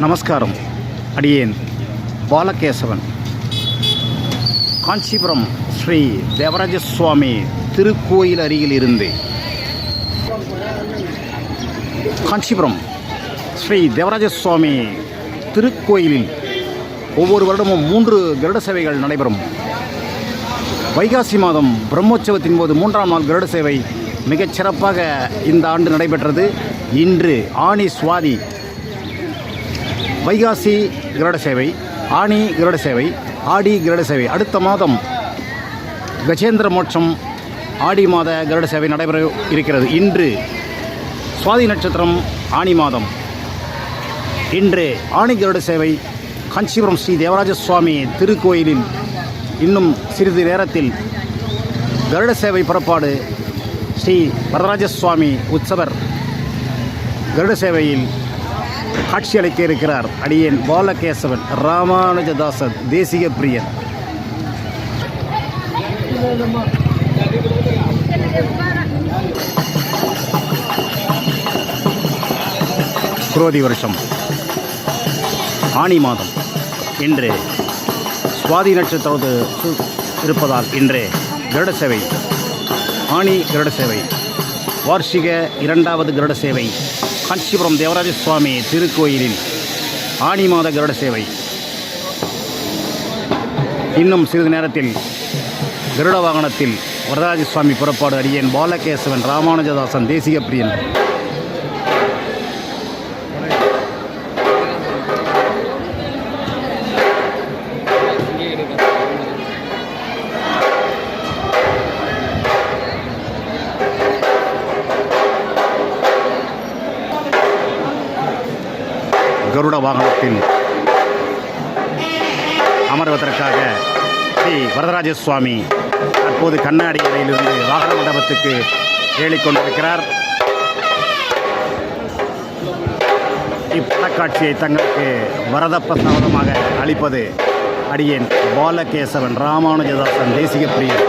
நமஸ்காரம். அடியேன் பாலகேசவன். காஞ்சிபுரம் ஸ்ரீ தேவராஜ சுவாமி திருக்கோயில் அருகில் இருந்து. காஞ்சிபுரம் ஸ்ரீ தேவராஜ சுவாமி திருக்கோயிலில் ஒவ்வொரு வருடமும் மூன்று கருட சேவைகள் நடைபெறும். வைகாசி மாதம் பிரம்மோற்சவத்தின் போது மூன்றாம் நாள் கருட சேவை மிகச் சிறப்பாக இந்த ஆண்டு நடைபெற்றது. இன்று ஆணி சுவாதி வைகாசி கருட சேவை ஆணி கருட சேவை ஆடி கிரட சேவை. அடுத்த மாதம் கஜேந்திர மோட்சம் ஆடி மாத கருட சேவை நடைபெற இருக்கிறது. இன்று சுவாதி நட்சத்திரம் ஆணி மாதம். இன்று ஆணி கருட சேவை காஞ்சிபுரம் ஸ்ரீ தேவராஜ சுவாமி திருக்கோயிலில் இன்னும் சிறிது நேரத்தில் கருட சேவை புறப்பாடு ஸ்ரீ வரதராஜ சுவாமி உற்சவர் கருட சேவையில் காட்சியளிக்க இருக்கிறார் அடியேன் பாலகேசவன் ராமானுஜதாசன் தேசிக பிரியன் குரோதி வருஷம். ஆணி மாதம். இன்று. சுவாதி நட்சத்திரத்து இருப்பதால் இன்று. கருட சேவை ஆணி கருட சேவை வார்ஷிக இரண்டாவது கருட சேவை காஞ்சிபுரம் தேவராஜ சுவாமி திருக்கோயிலில் ஆணி மாத கருட சேவை. இன்னும் சிறிது நேரத்தில் கருட வாகனத்தில் வரதராஜ சுவாமி புறப்பாடு அடியேன் பாலகேசவன் ராமானுஜதாசன் தேசிய பிரியன் கருட வாகனத்தில் அமர்வதற்காக ஸ்ரீ வரதராஜ சுவாமி தற்போது கண்ணாடி அறையிலிருந்து வாகன மண்டபத்துக்கு ஏறிக்கொண்டிருக்கிறார். இப்படக்காட்சியை தங்களுக்கு வரத பிரசாதமாக அளிப்பது அடியேன் பாலகேசவன் ராமானுஜதாசன் தேசிய பிரியன்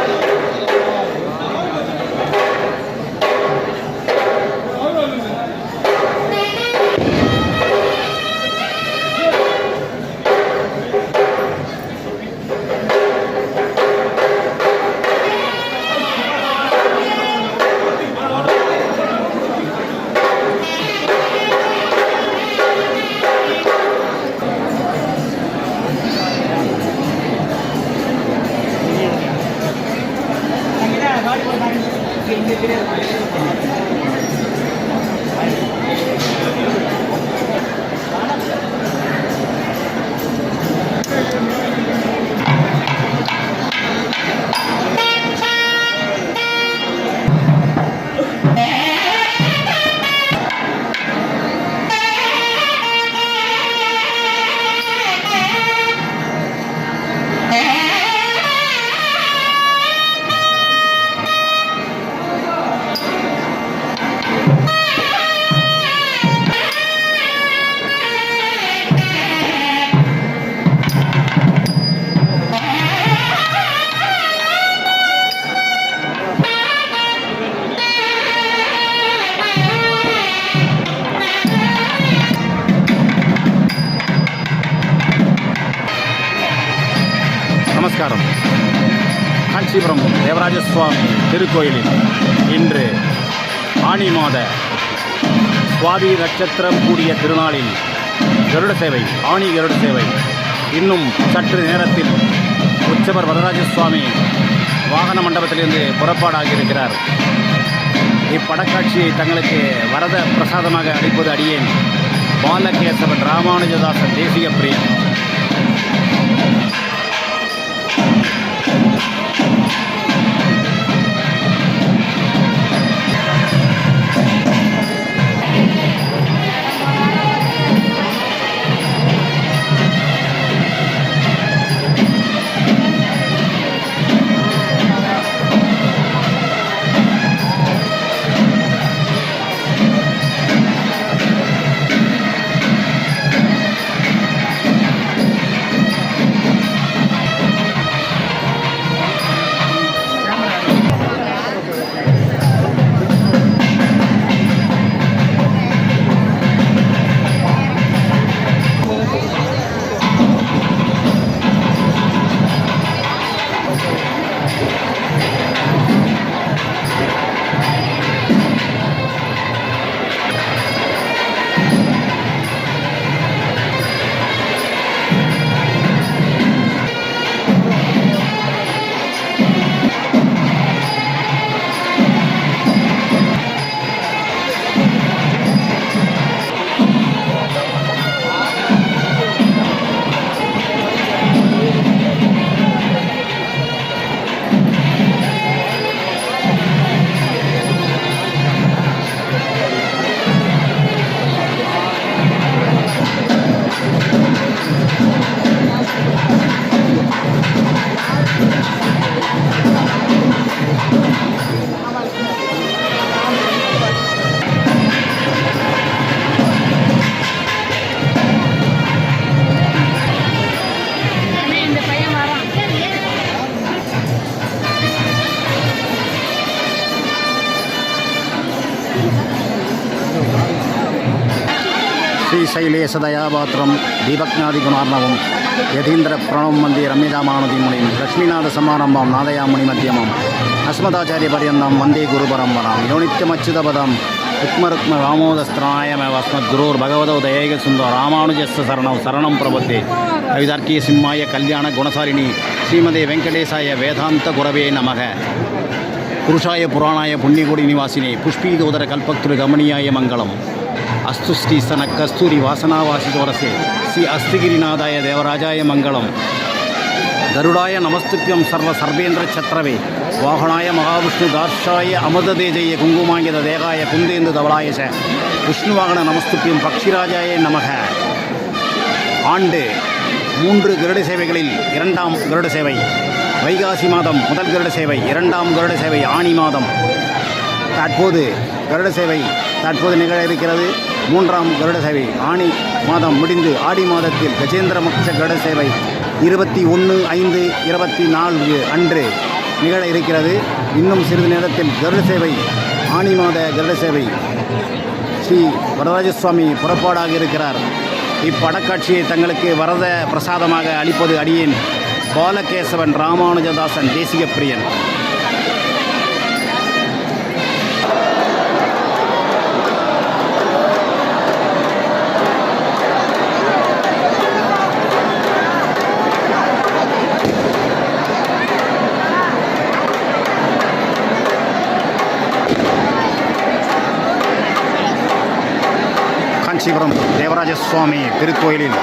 காஞ்சிபுரம் தேவராஜ சுவாமி திருக்கோயிலில் இன்று ஆணி மாத சுவாதி நட்சத்திரம் கூடிய திருநாளில் கருட சேவை ஆணி கருட சேவை. இன்னும் சற்று நேரத்தில் உச்சவர் வரராஜ சுவாமி வாகன மண்டபத்திலிருந்து புறப்பாடாகியிருக்கிறார். இப்படக்காட்சியை தங்களுக்கு வரத பிரசாதமாக அளிப்பது அடியேன் பாலகேசவன் ராமானுஜதாசன் தேசிய பிரியன் கைலேசதயாபாத்திரம் தீபக்ஞாதி குணார்ணவம் யதீந்திர பிரணவம் மந்தி ரம்யஜாமானதி முனிம் லக்ஷ்மிநாத சமாரம்பம் நாதயாமுனி மத்தியமம் அஸ்மதாச்சாரிய பரியந்தம் வந்தே குரு பரம்பராம் யோனித்யமச்சுதபதம் ருக்மருக்ம ராமோதஸ்திராயமேவ அஸ்மத் குரோர் பகவதோ தயேக சுந்தர் ராமானுஜஸ்ஸ சரணம் சரணம் பிரபத்தே கவிதார்க்கிய சிம்மாய கல்யாண குணசாரிணி ஸ்ரீமதி வெங்கடேசாய வேதாந்த குரவே நமக புருஷாய புராணாய புண்ணியகுடி நிவாசினே புஷ்பீதோதர கல்பத்துரு கமனியாய மங்களம் அஸ்து ஸ்ரீ சன கஸ்தூரி வாசனாவாசி தோரசே. ஸ்ரீ அஸ்திகிரிநாதாய தேவராஜாய மங்களம். கருடாய நமஸ்துப்யம் சர்வ சர்வேந்திர சத்ரவே. வாகனாய மகாவிஷ்ணு தார்ஷாய அமிர்ததேஜய குங்குமாங்கித தேகாய குந்தேந்து தவளாய ச விஷ்ணு வாகன நமஸ்துப்யம் பக்ஷிராஜாய நமக. ஆண்டு மூன்று கருட சேவைகளில் இரண்டாம் கருட சேவை. வைகாசி மாதம் முதல் கருட சேவை இரண்டாம் கருட சேவை ஆணி மாதம். தற்போது கருட சேவை தற்போது நிகழ இருக்கிறது. மூன்றாம் கருட சேவை. ஆணி மாதம் முடிந்து ஆடி மாதத்தில் கஜேந்திர மோட்ச கருட சேவை இருபத்தி ஒன்று ஐந்து இருபத்தி நான்கு அன்று நிகழ இருக்கிறது. இன்னும் சிறிது நேரத்தில் கருட சேவை ஆணி மாத கருட சேவை. ஸ்ரீ வரதராஜ சுவாமி புறப்பாடாக இருக்கிறார். இப்படக்காட்சியை தங்களுக்கு வரத பிரசாதமாக அளிப்பது அடியேன் பாலகேசவன் ராமானுஜதாசன் தேசிய பிரியன் காஞ்சிபுரம் தேவராஜ சுவாமி திருக்கோயிலில்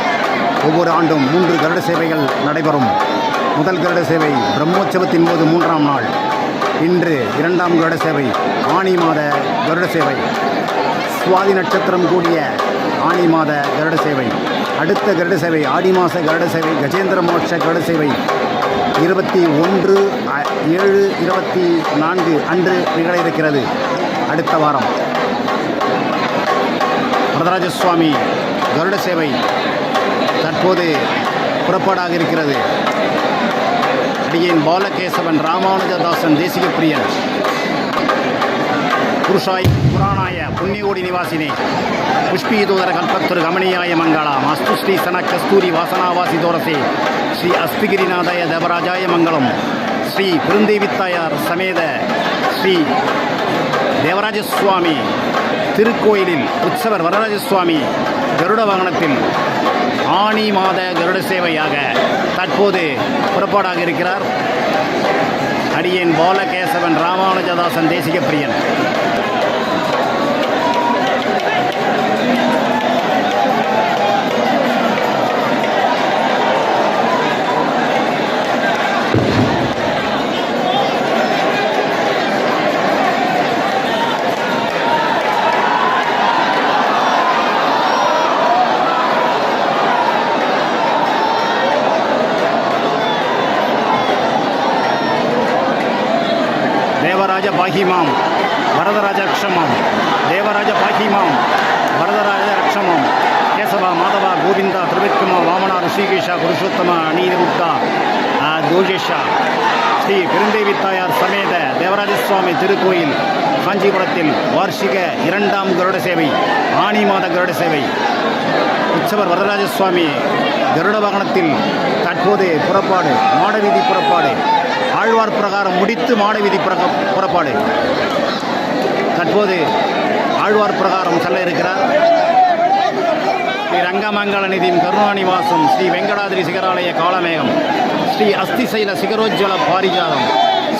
ஒவ்வொரு ஆண்டும் மூன்று கருட சேவைகள் நடைபெறும். முதல் கருட சேவை பிரம்மோற்சவத்தின் போது மூன்றாம் நாள். இன்று இரண்டாம் கருட சேவை ஆணி மாத கருட சேவை. சுவாதி நட்சத்திரம் கூடிய ஆணி மாத கருட சேவை. அடுத்த கருட சேவை ஆடி மாத கருட சேவை கஜேந்திர மோட்ச கருட சேவை. இருபத்தி ஒன்று ஏழு இருபத்தி நான்கு அன்று நிகழ இருக்கிறது. அடுத்த வாரம். வரதராஜ சுவாமி கருட சேவை தற்போது புறப்பாடாக இருக்கிறது. அடியேன் பாலகேசவன் ராமானுஜதாசன் தேசிக பிரியன் புருஷாய் புராணாய புண்ணியோடி நிவாசினே. புஷ்பீதோதர கல்பத்துரு கமனியாய மங்களம் அஸ்து ஸ்ரீ சன கஸ்தூரி வாசனாவாசி தோரசே. ஸ்ரீ அஸ்திகிரிநாதாய தேவராஜாய மங்களம். ஸ்ரீ பிருந்தேவித்தாயார் சமேத ஸ்ரீ தேவராஜ சுவாமி திருக்கோயிலில் உற்சவர் வரராஜ சுவாமி கருட வாகனத்தில் ஆணி மாத கருட சேவையாக தற்போது புறப்பாடாக இருக்கிறார். அடியேன் பாலகேசவன் ராமானுஜதாசன் தேசிக பிரியன் பாகிமாம் வரதராஜ அக்ஷமாம் தேவராஜ பாகிமாம் வரதராஜ அக்ஷமாம் கேசவா மாதவா கோவிந்தா திருவிக்குமா வாமனா ரிஷிகேஷா புருஷோத்தமா அநீதிமுக்தா தோஜேஷா ஸ்ரீ பெருந்தேவி தாயார் சமேத தேவராஜ சுவாமி திருக்கோயில் காஞ்சிபுரத்தில் வார்ஷிக இரண்டாம் கருட சேவை ஆணி மாத கருட சேவை. உற்சவர் வரதராஜ சுவாமி கருட வாகனத்தில் தற்போது புறப்பாடு மாடவீதி புறப்பாடு. ஆழ்வார் பிரகாரம் முடித்து மாடவீதி புறப்பாடு. தற்போது ஆழ்வார் பிரகாரம் செல்ல இருக்கிறார். ஸ்ரீ ரங்கமங்கல நிதியும் கருணாநிவாசம் ஸ்ரீ வெங்கடாதிரி சிகராலய காலமேகம் ஸ்ரீ அஸ்திசைல சிகரோஜ்வல பாரிஜாதம்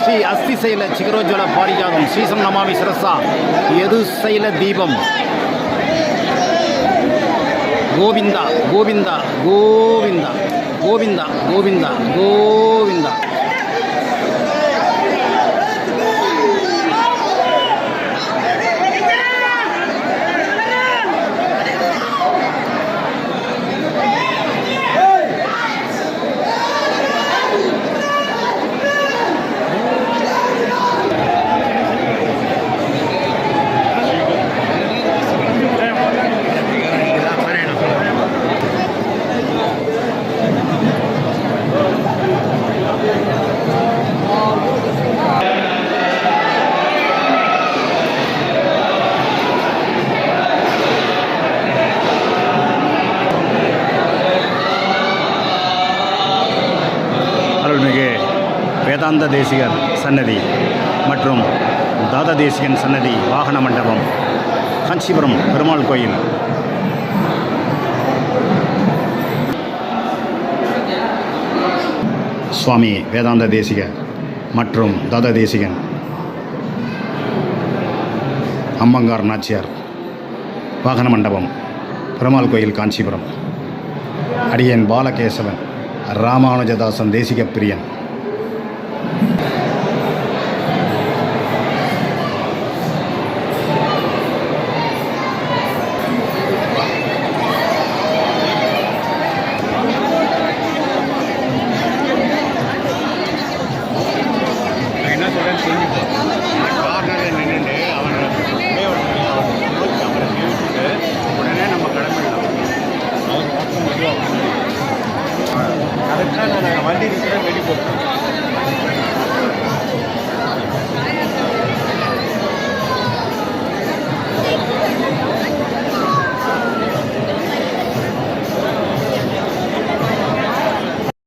ஸ்ரீ அஸ்திசைல சிகரோஜ்வல பாரிஜாதம் ஸ்ரீசம் நமாமி சிரசா எதுசைல தீபம்? கோவிந்தா கோவிந்தா கோவிந்தா கோவிந்தா கோவிந்தா கோவிந்தா. தேசிகர் சன்னதி மற்றும் தாத தேசிகன் சன்னதி வாகன மண்டபம் காஞ்சிபுரம் பெருமாள் கோயில். சுவாமி வேதாந்த தேசிகர் மற்றும் தாத தேசிகன் அம்மங்கார் நாச்சியார் வாகன மண்டபம் பெருமாள் கோயில் காஞ்சிபுரம். அடியன் பாலகேசவன் ராமானுஜதாசன் தேசிக பிரியன்